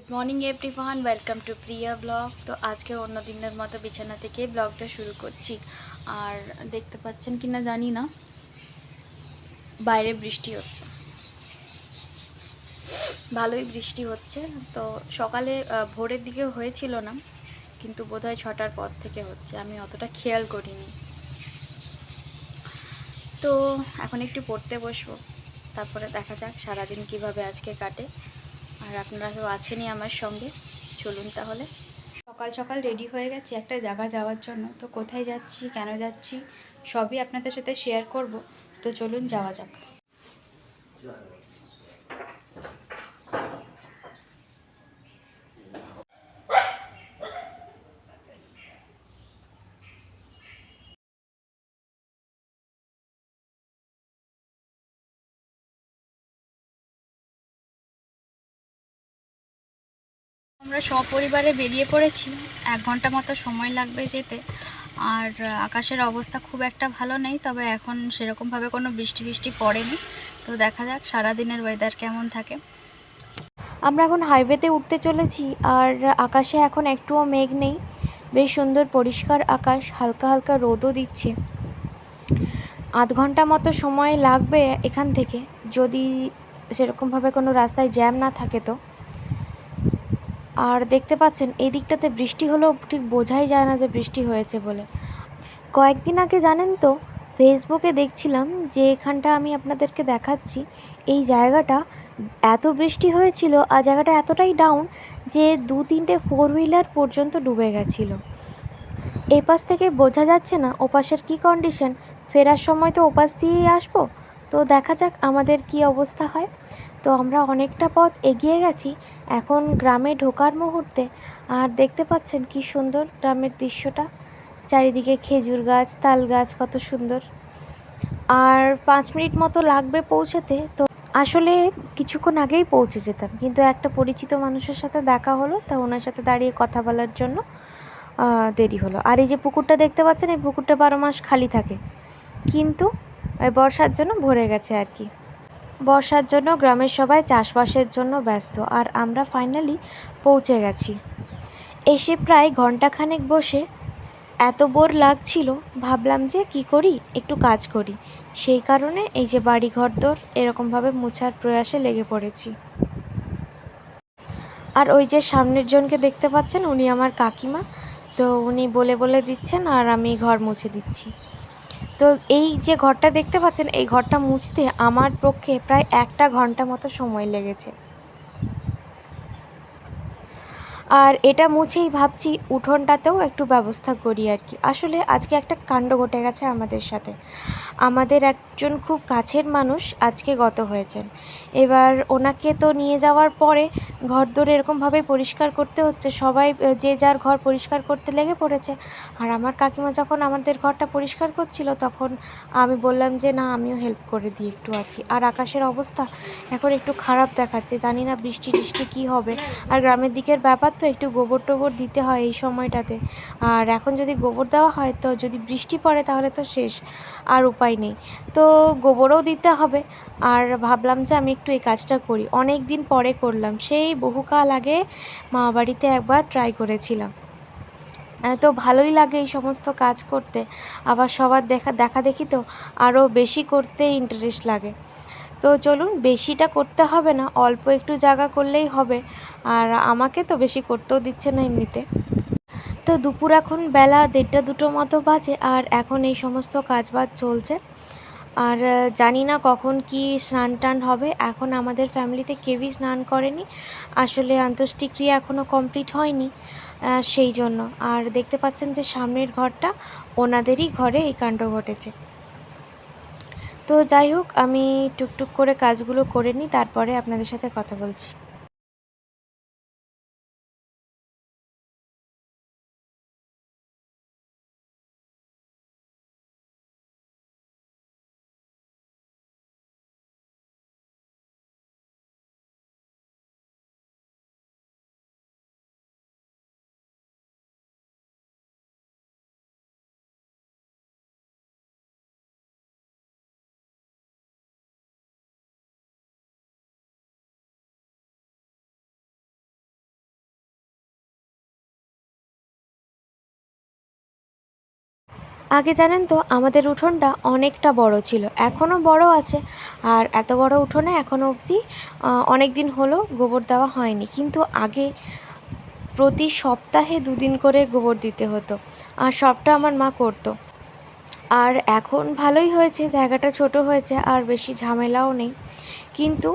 Good morning everyone welcome to Priya blog তো আজকে অন্য দিনের মতো বিছানা থেকে ব্লগটা শুরু করছি। আর দেখতে পাচ্ছেন কি না জানি না। বাইরে বৃষ্টি হচ্ছে। ভালোই বৃষ্টি হচ্ছে। তো সকালে ভোরের দিকে হয়েছিল না, কিন্তু বোধহয় ছটার পর থেকে হচ্ছে। আমি অতটা খেয়াল করিনি। তো এখন একটু পড়তে বসবো। তারপরে দেখা যাক সারাদিন কীভাবে আজকে কাটে। আর আপনারা তো আছেনই আমার সঙ্গে, চলুন তাহলে। সকাল সকাল রেডি হয়ে গেছি একটা জায়গা যাওয়ার জন্য। তো কোথায় যাচ্ছি, কেন যাচ্ছি, সবই আপনাদের সাথে শেয়ার করব। তো চলুন যাওয়া যাক। আমরা সপরিবারে বেরিয়ে পড়েছি। এক ঘণ্টা মতো সময় লাগবে যেতে। আর আকাশের অবস্থা খুব একটা ভালো নেই, তবে এখন সেরকমভাবে কোনো বৃষ্টি বৃষ্টি পড়েনি। তো দেখা যাক, সারাদিনের ওয়েদার কেমন থাকে। আমরা এখন হাইওয়েতে উঠতে চলেছি, আর আকাশে এখন একটুও মেঘ নেই। বেশ সুন্দর পরিষ্কার আকাশ, হালকা হালকা রোদও দিচ্ছে। আধ ঘণ্টা মতো সময় লাগবে এখান থেকে। যদি সেরকমভাবে কোনো রাস্তায় জ্যাম না থাকে তো। আর দেখতে পাচ্ছেন এই দিকটাতে বৃষ্টি হলেও ঠিক বোঝাই যায় না যে বৃষ্টি হয়েছে বলে। কয়েকদিন আগে জানেন তো ফেসবুকে দেখছিলাম যে এখানটা আমি আপনাদেরকে দেখাচ্ছি, এই জায়গাটা এত বৃষ্টি হয়েছিল আর জায়গাটা এতটাই ডাউন যে দু তিনটে ফোর হুইলার পর্যন্ত ডুবে গেছিল। এপাশ থেকে বোঝা যাচ্ছে না ওপাশের কী কন্ডিশন ফেরার সময় তো ওপাশ দিয়েই আসব। তো দেখা যাক আমাদের কি অবস্থা হয়। তো আমরা অনেকটা পথ এগিয়ে গেছি, এখন গ্রামে ঢোকার মুহূর্তে। আর দেখতে পাচ্ছেন কি সুন্দর গ্রামের দৃশ্যটা। চারিদিকে খেজুর গাছ, তাল গাছ, কত সুন্দর। আর পাঁচ মিনিট মতো লাগবে পৌঁছাতে, তো আসলে কিছুক্ষণ আগেই পৌঁছে যেতাম। কিন্তু একটা পরিচিত মানুষের সাথে দেখা হলো, তা ওনার সাথে দাঁড়িয়ে কথা বলার জন্য দেরি হলো। আর এই যে পুকুরটা দেখতে পাচ্ছেন, এই পুকুরটা বারো মাস খালি থাকে। কিন্তু বর্ষার জন্য ভরে গেছে আর কি। বর্ষার জন্য গ্রামের সবাই চাষবাসের জন্য ব্যস্ত, আর আমরা ফাইনালি পৌঁছে গেছি। এসে প্রায় ঘন্টাখানেক বসে এত বোর লাগছিল, ভাবলাম যে কি করি, একটু কাজ করি। সেই কারণে এই যে বাড়ি ঘর ঘরদোর এরকমভাবে মোছার প্রয়াসে লেগে পড়েছি। আর ওই যে সামনের জনকে দেখতে পাচ্ছেন, উনি আমার কাকিমা। তো উনি বলে বলে দিচ্ছেন, আর আমি ঘর মুছে দিচ্ছি। তো এই যে ঘরটা দেখতে পাচ্ছেন, এই ঘরটা মুছতে আমার পক্ষে প্রায় একটা ঘণ্টা মতো সময় লেগেছে। আর এটা মুছেই ভাবছি উঠোনটাতেও একটু ব্যবস্থা করি আর কি। আসলে আজকে একটা কাণ্ড ঘটে গেছে আমাদের সাথে। আমাদের একজন খুব কাছের মানুষ আজকে গত হয়েছেন। এবার ওনাকে তো নিয়ে যাওয়ার পরে ঘর দোর এরকমভাবে পরিষ্কার করতে হচ্ছে, সবাই যে যার ঘর পরিষ্কার করতে লেগে পড়েছে। আর আমার কাকিমা যখন আমাদের ঘরটা পরিষ্কার করছিল তখন আমি বললাম যে, না, আমিও হেল্প করে দিই একটু আর কি। আর আকাশের অবস্থা এখন একটু খারাপ দেখাচ্ছে। জানি না বৃষ্টি টিষ্টি কী হবে। আর গ্রামের দিকের ব্যাপার তো একটু গোবর টোবর দিতে হয় এই সময়টাতে। আর এখন যদি গোবর দেওয়া হয়, তো যদি বৃষ্টি পড়ে তাহলে তো শেষ, আর উপায় নেই। তো গোবরও দিতে হবে। আর ভাবলাম যে আমি একটু এই কাজটা করি। অনেক দিন পরে করলাম। সেই বহুকাল আগে মামা বাড়িতে একবার ট্রাই করেছিলাম। তো ভালোই লাগে এই সমস্ত কাজ করতে। আবার সবার দেখা দেখা দেখি তো আরও বেশি করতে ইন্টারেস্ট লাগে। তো চলুন বেশিটা করতে হবে না, অল্প একটু জায়গা করলেই হবে। আর আমাকে তো বেশি করতেও দিচ্ছে না এমনিতে। তো দুপুর এখন বেলা দেড়টা দুটো মতো বাজে আর এখন এই সমস্ত কাজবাজ চলছে। আর জানি না কখন কি স্নান টান হবে। এখন আমাদের ফ্যামিলিতে কেউই স্নান করেনি। আসলে আন্তষ্টিক্রিয়া এখনও কমপ্লিট হয়নি সেই জন্য। আর দেখতে পাচ্ছেন যে সামনের ঘরটা ওনাদেরই ঘরে এই কাণ্ড ঘটেছে। তো যাই হোক আমি টুকটুক করে কাজগুলো করে নিই তারপরে আপনাদের সাথে কথা বলছি। আগে জানেন তো, আমাদের উঠোনটা অনেকটা বড় ছিল, এখনও বড় আছে। আর এত বড় উঠোনে এখনও অবধি অনেক দিন হলো গোবর দেওয়া হয়নি। কিন্তু আগে প্রতি সপ্তাহে দুদিন করে গোবর দিতে হতো, আর সবটা আমার মা করতো। আর এখন ভালোই হয়েছে, জায়গাটা ছোট হয়েছে, আর বেশি ঝামেলাও নেই। কিন্তু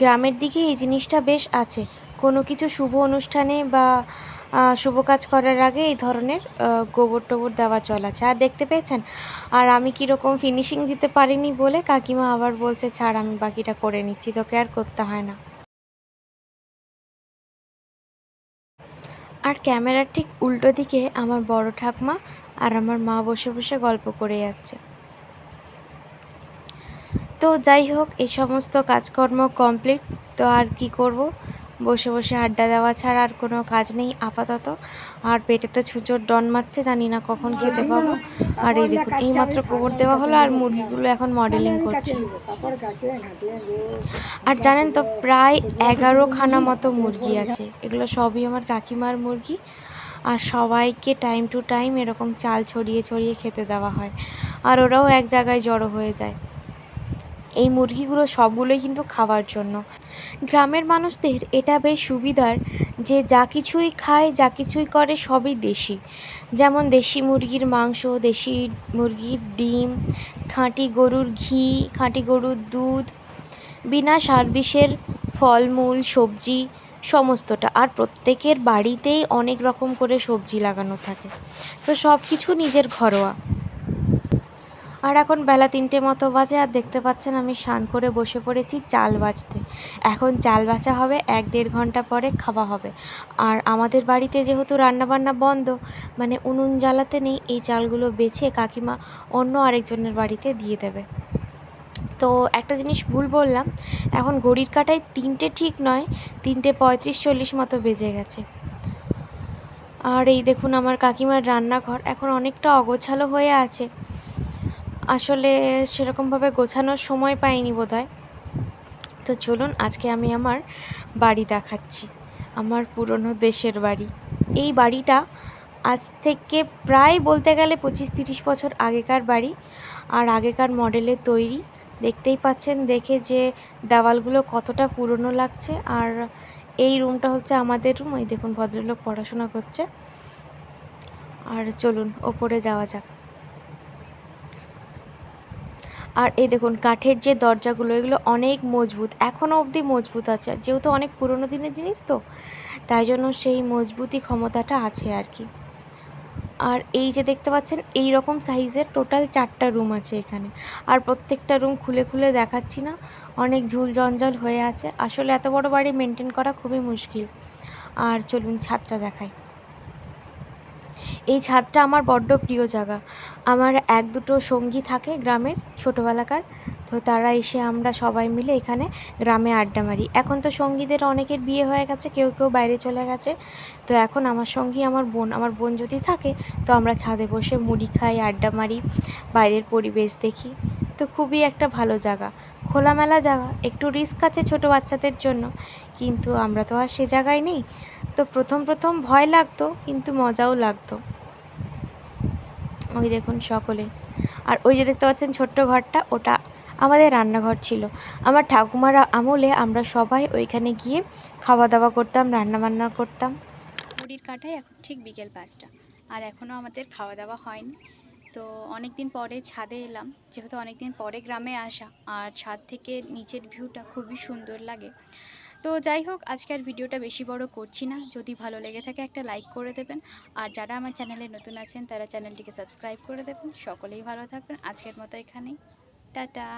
গ্রামের দিকে এই জিনিসটা বেশ আছে। কোনো কিছু শুভ অনুষ্ঠানে বা শুভ কাজ করার আগে এই ধরনের গোবর টোবর দেওয়া চল আছে। আর দেখতে পেয়েছেন? আর আমি কীরকম ফিনিশিং দিতে পারিনি বলে কাকিমা আবার বলছে, ছাড়, আমি বাকিটা করে নিচ্ছি, তোকে আর করতে হয় না। আর ক্যামেরার ঠিক উল্টো দিকে আমার বড় ঠাকমা আর আমার মা বসে বসে গল্প করে যাচ্ছে। তো যাই হোক, এই সমস্ত কাজকর্ম কমপ্লিট তো আর কি করব? বসে বসে আড্ডা দেওয়া ছাড়া আর কোনো কাজ নেই আপাতত। আর পেটে তো ছুঁচোর ডন মারছে জানি না কখন খেতে পাবো। আর এই দেখুন এইমাত্র গোবর দেওয়া হলো আর মুরগিগুলো এখন মডেলিং করছে। আর জানেন তো প্রায় এগারোখানা মতো মুরগি আছে। এগুলো সবই আমার কাকিমার মুরগি। আর সবাইকে টাইম টু টাইম এরকম চাল ছড়িয়ে ছড়িয়ে খেতে দেওয়া হয়। আর ওরাও এক জায়গায় জড়ো হয়ে যায়। এই মুরগিগুলো সবগুলোই কিন্তু খাওয়ার জন্য। গ্রামের মানুষদের এটা বেশ সুবিধার যে যা কিছুই খায়, যা কিছুই করে সবই দেশি। যেমন দেশি মুরগির মাংস, দেশি মুরগির ডিম, খাঁটি গরুর ঘি, খাঁটি গরুর দুধ, বিনা সার বিষের ফলমূল, সবজি, সমস্তটা। আর প্রত্যেকের বাড়িতেই অনেক রকম করে সবজি লাগানো থাকে। তো সব কিছু নিজের ঘরোয়া। আর এখন বেলা তিনটে মতো বাজে আর দেখতে পাচ্ছেন আমি স্নান করে বসে পড়েছি চাল বাছতে এখন চাল বাছা হবে, এক দেড় ঘণ্টা পরে খাওয়া হবে। আর আমাদের বাড়িতে যেহেতু রান্নাবান্না বন্ধ মানে উনুন জ্বালাতে নেই, এই চালগুলো বেছে কাকিমা অন্য আরেকজনের বাড়িতে দিয়ে দেবে। তো একটা জিনিস ভুল বললাম, এখন ঘড়ির কাঁটায় তিনটে ঠিক নয়, তিনটে পঁয়ত্রিশ চল্লিশ মতো বেজে গেছে। আর এই দেখুন আমার কাকিমার রান্নাঘর, এখন অনেকটা অগোছালো হয়ে আছে। আসলে সেরকমভাবে গোছানোর সময় পাইনি বোধহয়। তো চলুন আজকে আমি আমার বাড়ি দেখাচ্ছি, আমার পুরনো দেশের বাড়ি। এই বাড়িটা আজ থেকে প্রায় বলতে গেলে পঁচিশ তিরিশ বছর আগেকার বাড়ি আর আগেকার মডেলের তৈরি। দেখতেই পাচ্ছেন, দেখে যে দেওয়ালগুলো কতটা পুরনো লাগছে আর এই রুমটা হচ্ছে আমাদের রুম। ওই দেখুন ভদ্রলোক পড়াশোনা করছে। আর চলুন, ওপরে যাওয়া যাক। আর এই দেখুন, কাঠের যে দরজাগুলো, এগুলো অনেক মজবুত, এখনও অবধি মজবুত আছে যেহেতু অনেক পুরনো দিনের জিনিস তো, তাই জন্য সেই মজবুতি ক্ষমতাটা আছে আর কি। আর এই যে দেখতে পাচ্ছেন, এই রকম সাইজের টোটাল চারটা রুম আছে এখানে। আর প্রত্যেকটা রুম খুলে খুলে দেখাচ্ছি না, অনেক ঝুল জঞ্জাল হয়ে আছে। আসলে এত বড় বাড়ি মেনটেন করা খুবই মুশকিল। আর চলুন ছাদটা দেখাই। এই ছাদটা আমার বড্ড প্রিয় জায়গা। আমার এক দুটো সঙ্গী থাকে গ্রামের, ছোটোবেলাকার। তো তারা এসে আমরা সবাই মিলে এখানে গ্রামে আড্ডা মারি। এখন তো সঙ্গীদের অনেকের বিয়ে হয়ে গেছে, কেউ কেউ বাইরে চলে গেছে। তো এখন আমার সঙ্গী, আমার বোন আমার বোন যদি থাকে, তো আমরা ছাদে বসে মুড়ি খাই, আড্ডা মারি, বাইরের পরিবেশ দেখি। তো খুবই একটা ভালো জায়গা। খোলামেলা জায়গা, একটু রিস্ক আছে ছোটো বাচ্চাদের জন্য। কিন্তু আমরা তো আর সে জায়গায় নেই। তো প্রথম প্রথম ভয় লাগতো, কিন্তু মজাও লাগতো। ওই দেখুন সকলে। আর ওই যে দেখতে পাচ্ছেন ছোট্ট ঘরটা, ওটা আমাদের রান্নাঘর ছিল। আমার ঠাকুমার আমলে আমরা সবাই ওইখানে গিয়ে খাওয়া দাওয়া করতাম রান্না বান্না করতাম। মুড়ির কাঁটায় এখন ঠিক বিকেল পাঁচটা। আর এখনও আমাদের খাওয়া দাওয়া হয়নি। তো অনেক দিন পরে ছাদে এলাম। যেহেতু অনেক দিন পরে গ্রামে আসা, আর ছাদ থেকে নিচের ভিউটা খুবই সুন্দর লাগে। তো যাই হোক আজকের ভিডিওটা বেশি বড় করছি না। যদি ভালো লেগে থাকে একটা লাইক করে দেবেন। আর যারা আমার চ্যানেলে নতুন আছেন, তারা চ্যানেলটিকে সাবস্ক্রাইব করে দেবেন। সকলেই ভালো থাকবেন। আজকের মতো এখানেই। টাটা।